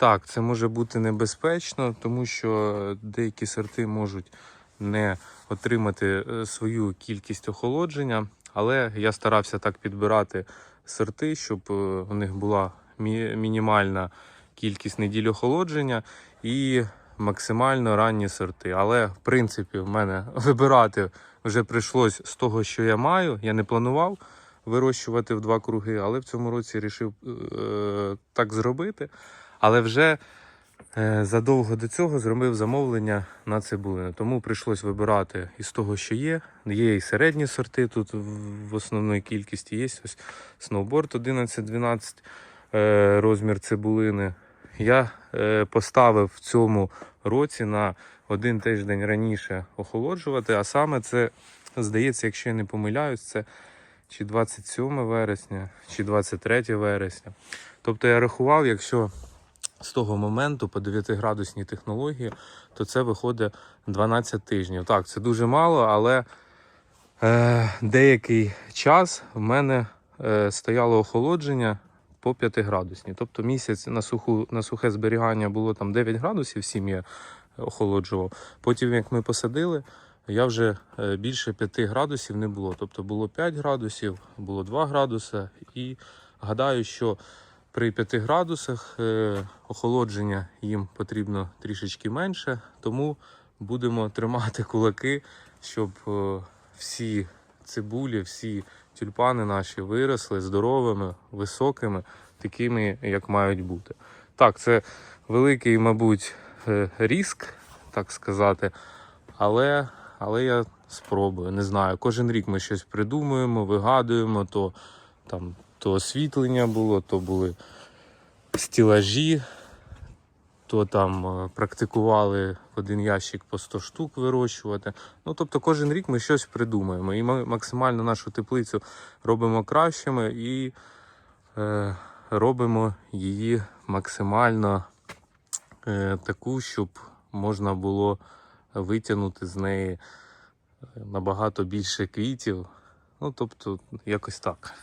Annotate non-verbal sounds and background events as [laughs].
Так, це може бути небезпечно, тому що деякі сорти можуть не отримати е, свою кількість охолодження, але я старався так підбирати сорти, щоб е, у них була мінімальна кількість неділь охолодження і максимально ранні сорти. Але в принципі в мене [laughs] вибирати вже прийшлось з того, що я маю. Я не планував вирощувати в два круги, але в цьому році вирішив е, так зробити. Але вже е, задовго до цього зробив замовлення на цибулину. Тому прийшлось вибирати із того, що є. Є і середні сорти тут в- основній кількості. Є ось сноуборд 11-12 е, розмір цибулини. Я е, поставив в цьому році на один тиждень раніше охолоджувати, а саме це, здається, якщо я не помиляюсь, це чи 27 вересня, чи 23 вересня. Тобто я рахував, якщо з того моменту по 9 градусній технології, то це виходить 12 тижнів. Так, це дуже мало, але е, деякий час в мене е, стояло охолодження по 5 градусні. Тобто місяць на, суху, на сухе зберігання було там 9 градусів, 7 я охолоджував. Потім, як ми посадили, я вже е, більше 5 градусів не було. Тобто було 5 градусів, було 2 градуси. І гадаю, що при 5 градусах е, охолодження їм потрібно трішечки менше, тому будемо тримати кулаки, щоб е, всі цибулі, всі тюльпани наші виросли здоровими, високими, такими, як мають бути. Так, це великий, мабуть, е, ріск, так сказати, але, але я спробую. Не знаю. Кожен рік ми щось придумуємо, вигадуємо, то там то освітлення було, то були стілажі, то там е, практикували в один ящик по 100 штук вирощувати. Ну, тобто кожен рік ми щось придумаємо. І ми максимально нашу теплицю робимо кращими і е, робимо її максимально е, таку, щоб можна було витягнути з неї е, набагато більше квітів. Ну, тобто, якось так.